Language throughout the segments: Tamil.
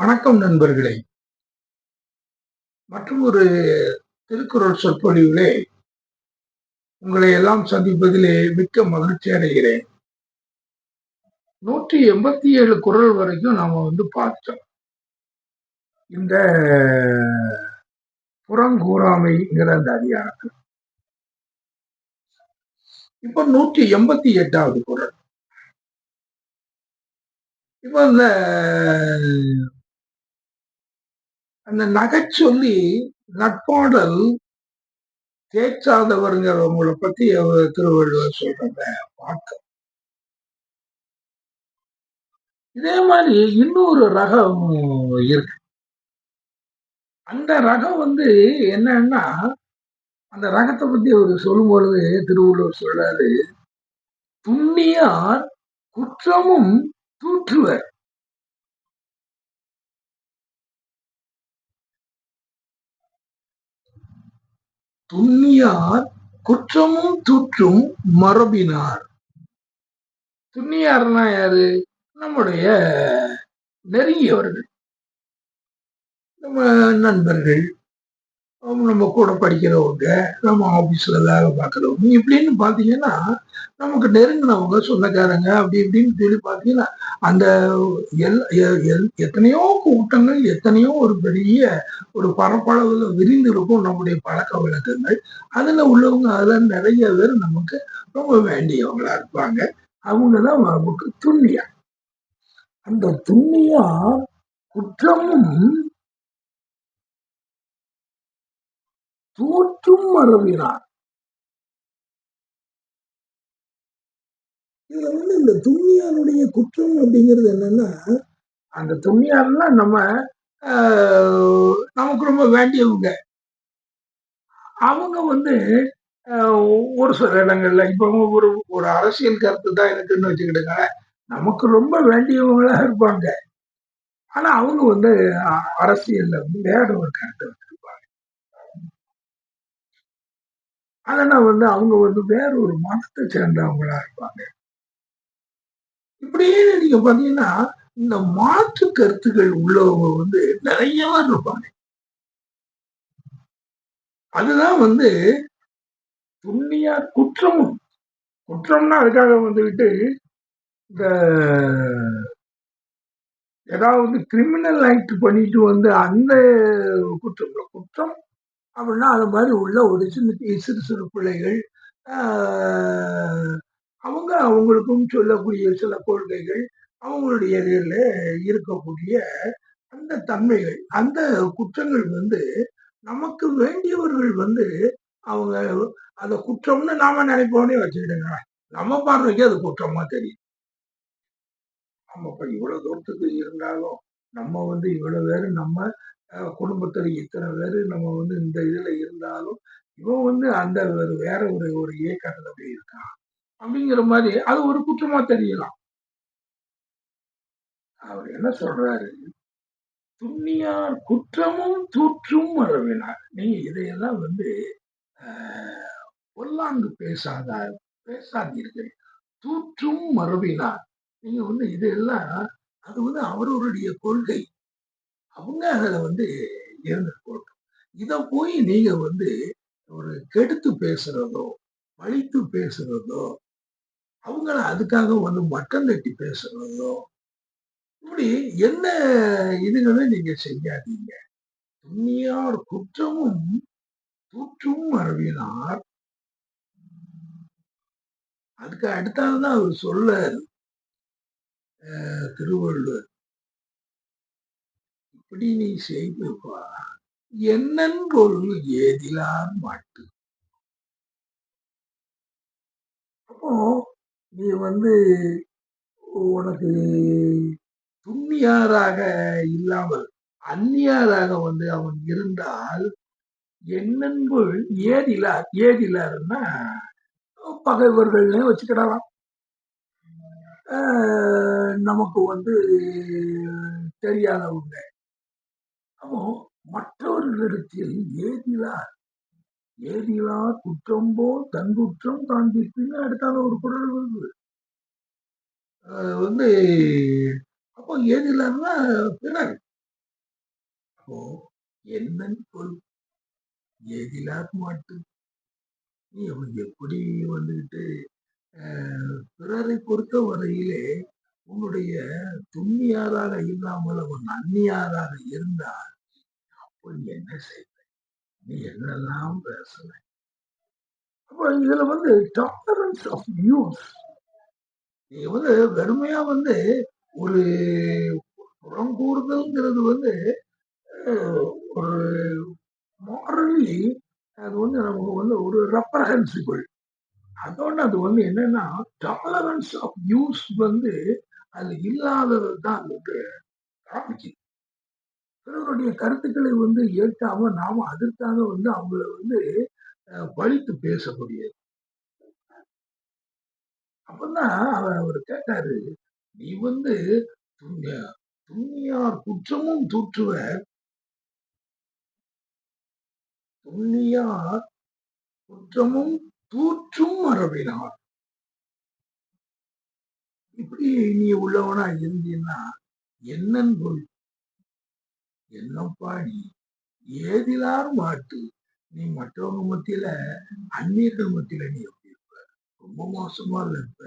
வணக்கம் நண்பர்களே. மற்றும் ஒரு திருக்குறள் சொற்பொழிவிலே உங்களை எல்லாம் சந்திப்பதிலே மிக்க மகிழ்ச்சி அடைகிறேன். நூற்றி எண்பத்தி ஏழு குரல் வரைக்கும் நாம வந்து பார்த்தோம். இந்த புறங்கூறாமைங்கிற அந்த அதிகாரத்தில் இப்ப நூற்றி எண்பத்தி எட்டாவது குரல் இப்ப இந்த அந்த நகைச்சொல்லி நட்பாடல் தேய்ச்சாதவருங்கிறவங்களை பத்தி திருவள்ளுவர் சொல்றத பார்க்க இதே மாதிரி இன்னொரு ரகம் இருக்கு. அந்த ரகம் வந்து என்னன்னா அந்த ரகத்தை பத்தி அவர் சொல்லும் பொழுது திருவள்ளுவர் சொல்றாரு துண்ணியார் குற்றமும் தூற்றுவர். துண்ணியார் குற்றமும் தூற்றும் மரபினார். துண்ணியார்னா யாரு? நம்முடைய நெருங்கியவர்கள். நம்ம நண்பர்கள். நம்ம கூட படிக்கிறவங்க நம்ம ஆபீஸ்ல வேலை பார்க்குறவங்க இப்படின்னு பார்த்தீங்கன்னா நமக்கு நெருங்கினவங்க சொந்தக்காரங்க அப்படி இப்படின்னு சொல்லி பார்த்தீங்கன்னா அந்த எல் எத்தனையோ கூட்டங்கள் எத்தனையோ ஒரு பெரிய ஒரு பரப்பளவில் விரிந்து இருக்கும் நம்முடைய பழக்க வழக்கங்கள். அதில் உள்ளவங்க அதில் நிறைய பேர் நமக்கு ரொம்ப வேண்டியவங்களா இருப்பாங்க. அவங்க தான் நமக்கு துண்ணியா. அந்த துண்ணியா குற்றமும் தூற்றும் மரபினார் இதுல வந்து இந்த தும்மியாருடைய குற்றம் அப்படிங்கிறது என்னன்னா அந்த துண்ணியார்னா நம்ம நமக்கு ரொம்ப வேண்டியவங்க. அவங்க வந்து ஒரு சில இடங்கள்ல இப்ப ஒரு ஒரு அரசியல் கருத்து தான் எனக்குன்னு வச்சுக்கிட்டுங்க நமக்கு ரொம்ப வேண்டியவங்களா இருப்பாங்க. ஆனா அவங்க வந்து அரசியல்ல வந்து வேற ஒரு கருத்து அதெல்லாம் வந்து அவங்க வந்து வேற ஒரு மதத்தை சேர்ந்தவங்களா இருப்பாங்க. இப்படியே நீங்க பாத்தீங்கன்னா இந்த மாற்று கருத்துக்கள் உள்ளவங்க வந்து நிறைய இருப்பாங்க. அதுதான் வந்து துண்ணியார் குற்றமும். குற்றம்னா அதுக்காக வந்துகிட்டு இந்த ஏதாவது கிரிமினல் ஆக்ட் பண்ணிட்டு வந்து அந்த குற்றம். குற்றம் அப்படின்னா அது மாதிரி உள்ள ஒரு சின்ன சிறு சிறு பிள்ளைகள் அவங்க அவங்களுக்கும் சொல்லக்கூடிய சில கொள்கைகள் அவங்களுடைய இதில் இருக்கக்கூடிய அந்த தன்மைகள் அந்த குற்றங்கள் வந்து நமக்கு வேண்டியவர்கள் வந்து அவங்க அந்த குற்றம்னு நாம நினைப்போனே வச்சுக்கிடுங்க. நம்ம பார்வைக்கு அது குற்றமா தெரியும். நம்ம இப்ப இவ்வளவு தூரத்துக்கு இருந்தாலும் நம்ம வந்து இவ்வளவு பேரு நம்ம குடும்பத்துல இத்தனை பேர் நம்ம வந்து இந்த இதுல இருந்தாலும் இவன் வந்து அந்த ஒரு வேற ஒரு ஒரு இயக்கத்துல போய் இருக்கான். அப்படிங்கிற மாதிரி அது ஒரு குற்றமா தெரியலாம். அவர் என்ன சொல்றாரு? துண்ணியார் குற்றமும் தூற்றும் வரவினார் நீங்க இதையெல்லாம் வந்து பொல்லாங்கு பேசாத பேசாதீர்கள். தூற்றும் மரபினார் நீங்க வந்து இதெல்லாம் அது வந்து அவர்களுடைய கொள்கை. அவங்க அதில் வந்து இருந்துட்டு இதை போய் நீங்க வந்து ஒரு கெடுத்து பேசுறதோ பழித்து பேசுறதோ அவங்கள அதுக்காக வந்து மட்டம் தட்டி பேசுறதோ இப்படி என்ன இதுகளும் நீங்க செய்யாதீங்க. துண்ணியார் குற்றமும் தூற்றும் அறிவினார் அதுக்கு அடுத்தால்தான் அவர் சொல்ல திருவள்ளுவர். இப்படி நீ செய்துப்பா பொருள் ஏதிலார் மாட்டு. அப்போ நீ வந்து உனக்கு துண்ணியாராக இல்லாமல் அந்நியாராக வந்து அவன் இருந்தால் என்னென்புள் ஏதிலார் ஏதிலாருன்னா பகைவர்கள்னே வச்சுக்கிடலாம். நமக்கு வந்து தெரியாதவங்க. அப்போ மற்றவர்களிடத்தில் ஏதிலா ஏதிலா குற்றம் போல் தன் குற்றம் தான் தீர்ப்பின்னு அடுத்தால ஒரு குரல் வருது. வந்து அப்போ ஏதிலான்னா பிறர் அப்போ என்னன்னு சொல் ஏதிலா மாட்டு. நீ அவன் எப்படி வந்துகிட்டு அஹ், பிறரை பொறுத்த வரையிலே உன்னுடைய துண்ணியாராக இல்லாமல் அவன் அந்நியாராக இருந்தால் நீ என்ன செய்வ? நீ என்னெல்லாம் பேசுவ? அப்ப இதுல வந்து டாலரன்ஸ் ஆஃப் யூஸ் நீ வந்து வெறுமையா வந்து ஒரு புறம் கூறுதல்ங்கிறது வந்து ஒரு மாரலி அது வந்து நமக்கு வந்து ஒரு ரெப்ரஹென்சிபிள் அதோட அது வந்து என்னன்னா டாலரன்ஸ் ஆஃப் யூஸ் வந்து அது இல்லாதது தான் வந்து காமிக்குது. பிறருடைய கருத்துக்களை வந்து ஏற்காம நாம அதற்காக வந்து அவங்கள வந்து பழித்து பேசக்கூடியது. அப்பதான் அவர் அவர் கேட்டாரு நீ வந்து துண்ணியார் குற்றமும் தூற்றுவர் துண்ணியார் குற்றமும் தூற்றும் மரபினார் இப்படி நீ உள்ளவனா இருந்தீன்னா என்னன்னு என்னப்பா நீ? ஏதிலார் மாட்டு நீ மற்றவங்க மத்தியில அந்நியர்கள் மத்தியில நீ எப்படி இருப்ப? ரொம்ப மோசமா இல்ல இருப்ப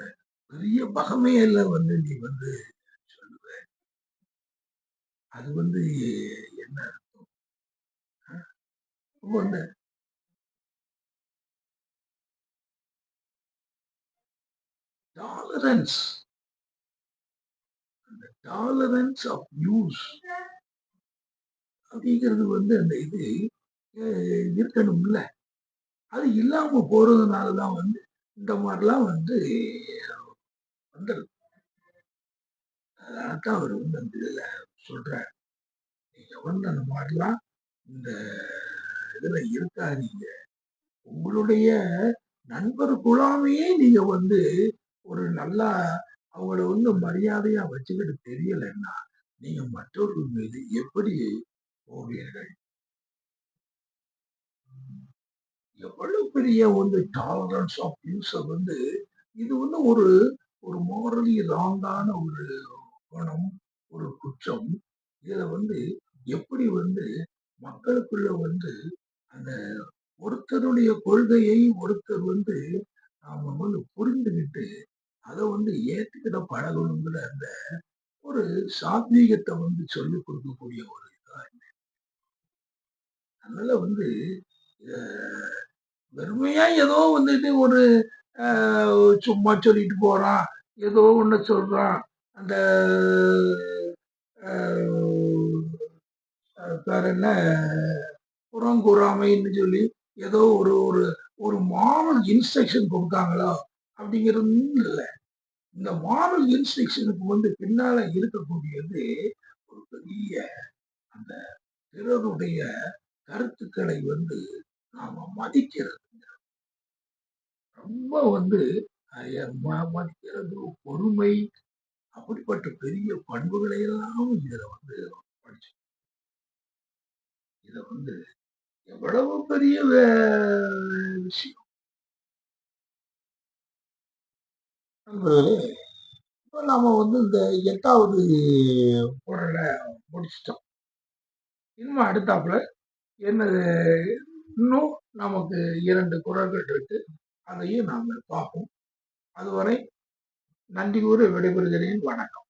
பெரிய பகமையில வந்து நீ வந்து சொல்லுவ. அது வந்து என்ன அர்த்தம்? ரொம்ப வந்து டாலரன்ஸ் டாலரன்ஸ் ஆஃப் யூஸ் அப்படிங்கிறது வந்து அந்த இது அஹ், இருக்கணும்ல. அது இல்லாம போறதுனாலதான் வந்து இந்த மாதிரிலாம் வந்து வந்துடுது அதான் அவர் வந்து அந்த இதுல சொல்றார். நீங்க வந்து அந்த மாதிரிலாம் இந்த இதுல இருக்காதீங்க. உங்களுடைய நண்பர் குழாமையே நீங்க வந்து ஒரு நல்லா அவங்கள வந்து மரியாதையா வச்சுக்கிட்டு தெரியலைன்னா நீங்க மற்றவர்கள் மீது எப்படி போவீர்கள் எவ்வளவு பெரிய வந்து டாலரன்ஸ் ஆஃப் நியூஸை வந்து இது வந்து ஒரு ஒரு மோரலி ராங்கான ஒரு குணம் ஒரு குற்றம். இதுல வந்து எப்படி வந்து மக்களுக்குள்ள வந்து அந்த ஒருத்தருடைய கொள்கையை ஒருத்தர் வந்து நாம வந்து புரிந்துகிட்டு அதை வந்து ஏத்துக்கிட பழகணுங்கிற அந்த ஒரு சாத்வீகத்தை வந்து சொல்லிக் கொடுக்கக்கூடிய ஒரு அதனால வந்து வெறுமையா ஏதோ வந்துட்டு ஒரு சும்மா சொல்லிட்டு போறான் ஏதோ ஒன்று சொல்றான். அந்த வேற என்ன? புறங்கூறாமைன்னு சொல்லி ஏதோ ஒரு ஒரு ஒரு மாரல் இன்ஸ்ட்ரக்ஷன் கொடுத்தாங்களோ அப்படிங்கிறது இல்லை. இந்த மாரல் இன்ஸ்ட்ரக்ஷனுக்கு வந்து பின்னால இருக்கக்கூடியது ஒரு பெரிய அந்த பிறருடைய கருத்துக்களை வந்து நாம மதிக்கிறது ரொம்ப வந்து மதிக்கிறது பொறுமை அப்படிப்பட்ட பெரிய பண்புகளை எல்லாம் இதுல வந்து படிச்சு இத வந்து எவ்வளவு பெரிய விஷயம். நண்பர்களே இப்ப நாம வந்து இந்த எட்டாவது குரலை முடிச்சிட்டோம். இன்னும் அடுத்தாப்புல என்னது இன்னும் நமக்கு இரண்டு குரல்கள் இருக்கு. அதையும் நாம பார்ப்போம். அதுவரை நன்றி கூறி விடைபெறுகிறேன். வணக்கம்.